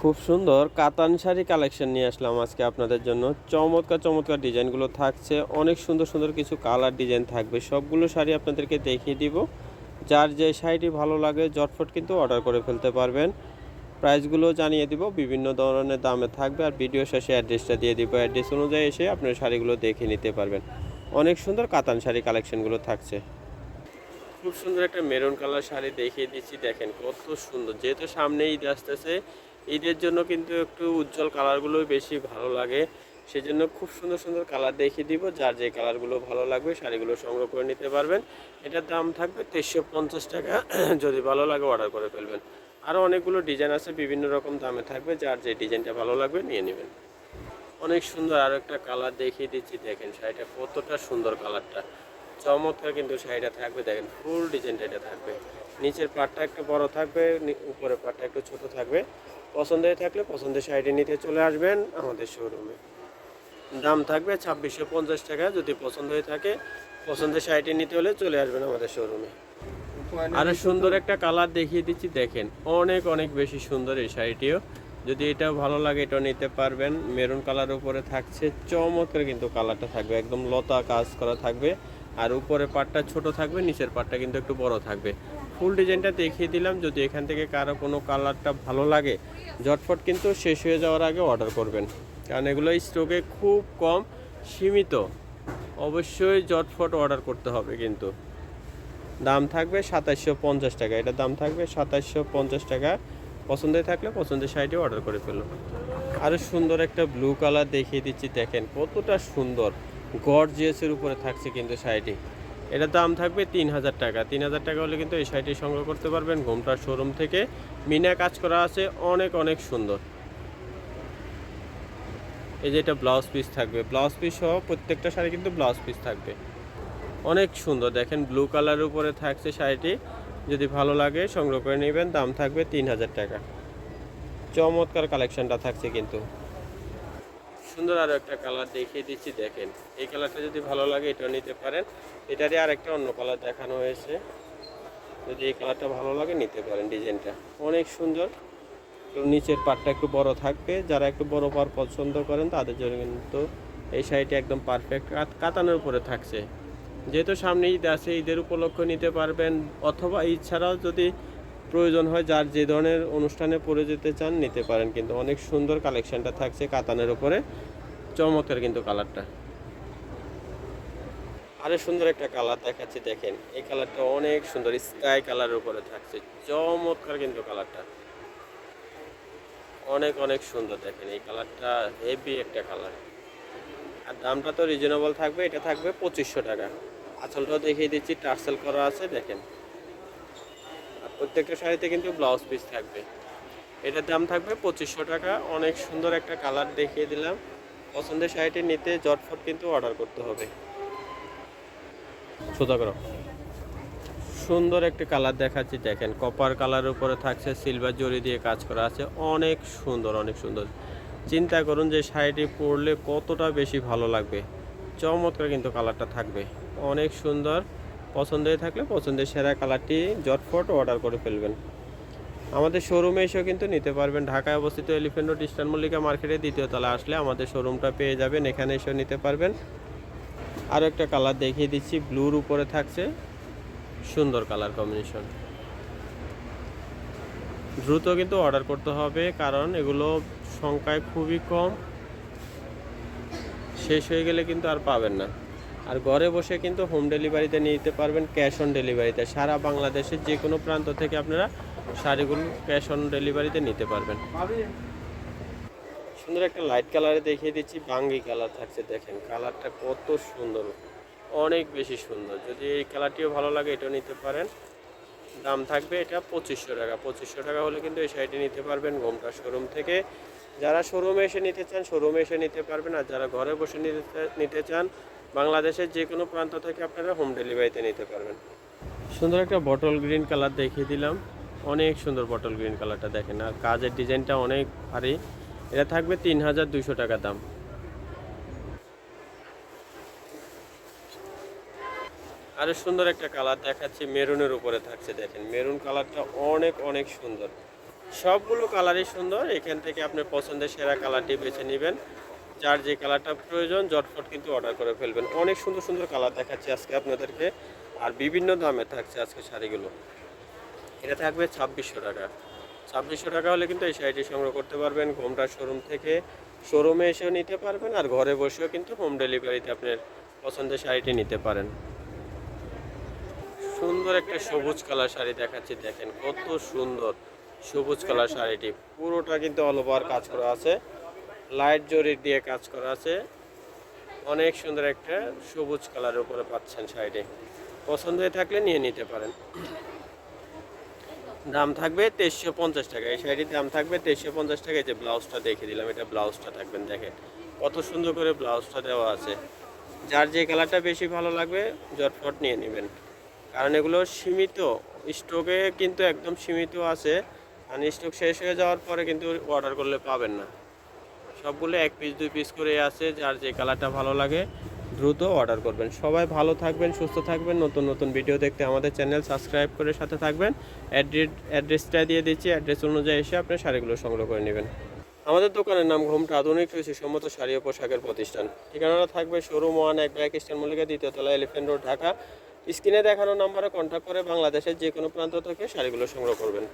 খুব সুন্দর কাতান শাড়ি কালেকশন নিয়ে আসলাম আজকে আপনাদের জন্য। চমৎকার চমৎকার ডিজাইনগুলো থাকছে। অনেক সুন্দর সুন্দর কিছু কালার ডিজাইন থাকবে। সবগুলো শাড়ি আপনাদেরকে দেখিয়ে দিব। যার যে শাড়িটি ভালো লাগে জটফট কিন্তু অর্ডার করে ফেলতে পারবেন। প্রাইসগুলো জানিয়ে দিব। বিভিন্ন ধরনের দামে থাকবে আর ভিডিও শেষে অ্যাড্রেসটা দিয়ে দিব। অ্যাড্রেস অনুযায়ী এসে আপনার শাড়িগুলো দেখে নিতে পারবেন। অনেক সুন্দর কাতান শাড়ি কালেকশনগুলো থাকছে। খুব সুন্দর একটা মেরুন কালার শাড়ি দেখিয়ে দিচ্ছি। দেখেন কত সুন্দর। যেহেতু সামনে ঈদ আসতেছে ঈদের জন্য কিন্তু একটু উজ্জ্বল কালারগুলোই বেশি ভালো লাগে। সেজন্য খুব সুন্দর সুন্দর কালার দেখিয়ে দিব, যার যে কালারগুলো ভালো লাগবে শাড়িগুলো সংগ্রহ করে নিতে পারবেন। এটার দাম থাকবে তেইশশো পঞ্চাশ টাকা, যদি ভালো লাগে অর্ডার করে ফেলবেন। আরও অনেকগুলো ডিজাইন আছে, বিভিন্ন রকম দামে থাকবে, যার যে ডিজাইনটা ভালো লাগবে নিয়ে নেবেন। অনেক সুন্দর আরও একটা কালার দেখিয়ে দিচ্ছি, দেখেন শাড়িটা কতটা সুন্দর কালারটা। চমৎকার কিন্তু শাড়িটা থাকবে, দেখেন ফুল ডিজাইনটা এটা থাকবে। নিচের পাটটা একটু বড় থাকবে উপরের পাটটা একটু ছোট থাকবে। পছন্দ হয়ে থাকলে পছন্দের শাড়িটি নিতে চলে আসবেন আমাদের শোরুমে দাম থাকবে ছাব্বিশশো পঞ্চাশ টাকা, যদি পছন্দ হয়ে থাকে, পছন্দের শাড়িটি নিতে হলে চলে আসবেন আমাদের শোরুমে আরও সুন্দর একটা কালার দেখিয়ে দিচ্ছি, দেখেন, অনেক অনেক বেশি সুন্দর এই শাড়িটিও। যদি এটা ভালো লাগে, এটাও নিতে পারবেন। মেরুন কালার উপরে থাকছে, চমৎকার কিন্তু কালারটা থাকবে, একদম লতা কাজ করা থাকবে। আর উপরে পাটটা ছোট থাকবে, নিচের পাটটা কিন্তু একটু বড় থাকবে। ফুল ডিজাইনটা দেখিয়ে দিলাম। যদি এখান থেকে কারও কোনো কালারটা ভালো লাগে, ঝটফট কিন্তু শেষ হয়ে যাওয়ার আগে অর্ডার করবেন। কারণ এগুলো স্টকে খুব কম সীমিত। অবশ্যই ঝটফট অর্ডার করতে হবে কিন্তু। দাম থাকবে সাতাশশো পঞ্চাশ টাকা। এটার দাম থাকবে সাতাশশো পঞ্চাশ টাকা। পছন্দের থাকলে পছন্দের শাড়িটি অর্ডার করে ফেলুন। আরও সুন্দর একটা ব্লু কালার দেখিয়ে দিচ্ছি। দেখেন কতটা সুন্দর। গড গর্জিয়াসের উপরে থাকছে কিন্তু শাড়িটি। এটার দাম থাকবে তিন হাজার টাকা। তিন হাজার টাকা হলে কিন্তু এই শাড়িটি সংগ্রহ করতে পারবেন ঘোমটার শোরুম থেকে। মিনা কাজ করা আছে অনেক অনেক সুন্দর। এই যে এটা ব্লাউজ পিস থাকবে। ব্লাউজ পিস সহ প্রত্যেকটা শাড়ি কিন্তু ব্লাউজ পিস থাকবে। অনেক সুন্দর। দেখেন ব্লু কালারের উপরে থাকছে শাড়িটি। যদি ভালো লাগে সংগ্রহ করে নেবেন, দাম থাকবে তিন হাজার টাকা। চমৎকার কালেকশনটা থাকছে কিন্তু। সুন্দর আরও একটা কালার দেখিয়ে দিচ্ছি, দেখেন। এই কালারটা যদি ভালো লাগে, এটাও নিতে পারেন। এটারই আর একটা অন্য কালার দেখানো হয়েছে। যদি এই কালারটা ভালো লাগে, নিতে পারেন ডিজাইনটা অনেক সুন্দর। নিচের পাটটা একটু বড় থাকবে। যারা একটু বড় পার পছন্দ করেন, তাদের জন্য কিন্তু এই শাড়িটি একদম পারফেক্ট কাতানোর উপরে থাকছে। যেহেতু সামনে ঈদ আছে, ঈদের উপলক্ষে নিতে পারবেন। অথবা ঈদ ছাড়াও যদি প্রয়োজন হয় যার যে ধরনের অনুষ্ঠানে পরে যেতে চান নিতে পারেন। কিন্তু অনেক সুন্দর কালেকশনটা থাকছে কাতানের উপরে। চমৎকার কিন্তু কালারটা আরও সুন্দর একটা কালার দেখাচ্ছি, দেখেন। এই কালারটা অনেক সুন্দর স্কাই কালারের উপরে থাকছে। চমৎকার কিন্তু কালারটা অনেক অনেক সুন্দর, দেখেন। এই কালারটা হেভি একটা কালার আর দামটা তো রিজনেবল থাকবে, এটা থাকবে পঁচিশশো টাকা। আঁচলটাও দেখিয়ে দিচ্ছি টার্সেল করা আছে, দেখেন। প্রত্যেকটা শাড়িতে কিন্তু ব্লাউজ পিস থাকবে। এটার দাম থাকবে পঁচিশশো টাকা। অনেক সুন্দর একটা কালার দেখিয়ে দিলাম। পছন্দের শাড়িটি নিতে জটফট কিন্তু অর্ডার করতে হবে। সোজা করো। সুন্দর একটা কালার দেখাচ্ছি দেখেন। কপার কালারের উপরে থাকছে সিলভার জরি দিয়ে কাজ করা আছে। অনেক সুন্দর অনেক সুন্দর। চিন্তা করুন যে শাড়িটি পরলে কতটা বেশি ভালো লাগবে। চমৎকার কিন্তু কালারটা থাকবে। অনেক সুন্দর। পছন্দের থাকলে পছন্দের সেরা কালারটি জটফট অর্ডার করে ফেলবেন। আমাদের শোরুমে এসেও কিন্তু নিতে পারবেন। ঢাকায় অবস্থিত এলিফেন্ট রোড ইস্টার্ন মল্লিকা মার্কেটে দ্বিতীয় তলা আসলে আমাদের শোরুমটা পেয়ে যাবেন। এখানে এসেও নিতে পারবেন। আরও একটা কালার দেখিয়ে দিচ্ছি। ব্লুর উপরে থাকছে সুন্দর কালার কম্বিনেশন। দ্রুত কিন্তু অর্ডার করতে হবে কারণ এগুলো সংখ্যায় খুবই কম। শেষ হয়ে গেলে কিন্তু আর পাবেন না। আর ঘরে বসে কিন্তু হোম ডেলিভারিতে নিতে পারবেন ক্যাশ অন ডেলিভারিতে সারা বাংলাদেশের যে কোনো প্রান্ত থেকে আপনারা শাড়িগুলো ক্যাশ অন ডেলিভারিতে নিতে পারবেন। সুন্দর একটা লাইট কালারে দেখিয়ে দিচ্ছি, বাঙ্গি কালার থাকছে, দেখেন কালারটা কত সুন্দর। অনেক বেশি সুন্দর। যদি এই কালারটিও ভালো লাগে, এটাও নিতে পারেন। দাম থাকবে এটা পঁচিশশো টাকা। পঁচিশশো টাকা হলে কিন্তু এই শাড়িটি নিতে পারবেন ঘোমটা শোরুম থেকে। যারা শোরুমে এসে নিতে চান শোরুমে এসে নিতে পারবেন। আর যারা ঘরে বসে নিতে নিতে চান বাংলাদেশের যে কোনো প্রান্ত থেকে আপনারা হোম ডেলিভারিতে নিতে পারবেন। সুন্দর একটা বটল গ্রিন কালার দেখিয়ে দিলাম। অনেক সুন্দর বটল গ্রিন কালারটা দেখেন, আর কাজের ডিজাইনটা অনেক ভারী। এটা থাকবে তিন হাজার দুইশো টাকা দাম। আরও সুন্দর একটা কালার দেখাচ্ছি, মেরুনের উপরে থাকছে, দেখেন। মেরুন কালারটা অনেক অনেক সুন্দর। সবগুলো কালারই সুন্দর, এখান থেকে আপনার পছন্দের সেরা কালারটি বেছে নেবেন। যার যে কালারটা প্রয়োজন, জটফট কিন্তু অর্ডার করে ফেলবেন। অনেক সুন্দর সুন্দর কালার দেখাচ্ছি আজকে আপনাদেরকে। আর বিভিন্ন দামে থাকছে আজকে শাড়িগুলো। এটা থাকবে ছাব্বিশশো টাকা। ছাব্বিশশো টাকা হলে কিন্তু এই শাড়িটি সংগ্রহ করতে পারবেন ঘোমটা শোরুম থেকে। শোরুমে এসেও নিতে পারবেন আর ঘরে বসেও কিন্তু হোম ডেলিভারিতে আপনার পছন্দের শাড়িটি নিতে পারেন। সুন্দর একটা সবুজ কালার শাড়ি দেখাচ্ছি, দেখেন কত সুন্দর সবুজ কালার শাড়িটি। পুরোটা কিন্তু অল ওভার কাজ করা আছে। লাইট জরি দিয়ে কাজ করা আছে। অনেক সুন্দর একটা সবুজ কালারের উপরে পাচ্ছেন শাড়িটি পছন্দ হয়ে থাকলে নিয়ে নিতে পারেন। দাম থাকবে তেইশশো পঞ্চাশ টাকা। এই শাড়িটির দাম থাকবে তেইশশো পঞ্চাশ টাকা। যে ব্লাউজটা দেখে দিলাম, এটা ব্লাউজটা থাকবেন দেখেন। কত সুন্দর করে ব্লাউজটা দেওয়া আছে। যার যে কালারটা বেশি ভালো লাগবে জটফট নিয়ে নেবেন। কারণ এগুলো সীমিত। স্টকে কিন্তু একদম সীমিত আছে। আর স্টক শেষ হয়ে যাওয়ার পরে কিন্তু অর্ডার করলে পাবেন না। সবগুলো এক পিস দুই পিস করে আছে, যার যে কালারটা ভালো লাগে, দ্রুত অর্ডার করবেন। সবাই ভালো থাকবেন, সুস্থ থাকবেন। নতুন নতুন ভিডিও দেখতে আমাদের চ্যানেল সাবস্ক্রাইব করে সাথে থাকবেন। অ্যাড্রেস অ্যাড্রেসটা দিয়ে দিচ্ছি। অ্যাড্রেস অনুযায়ী এসে আপনি শাড়িগুলো সংগ্রহ করে নেবেন। আমাদের দোকানের নাম ঘোমটা আধুনিক কৃষি সম্মত শাড়ি ও পোশাকের প্রতিষ্ঠান। ঠিকানাটা থাকবে শোরুম ওয়ান এক ব্যাক স্ট্যান্ড মল্লিকা, দ্বিতীয় তলা এলিফেন্ট রোড ঢাকা। স্ক্রিনে দেখানো নাম্বারে কন্ট্যাক্ট করে বাংলাদেশের যে কোনো প্রান্ত থেকে শাড়িগুলো সংগ্রহ করবেন।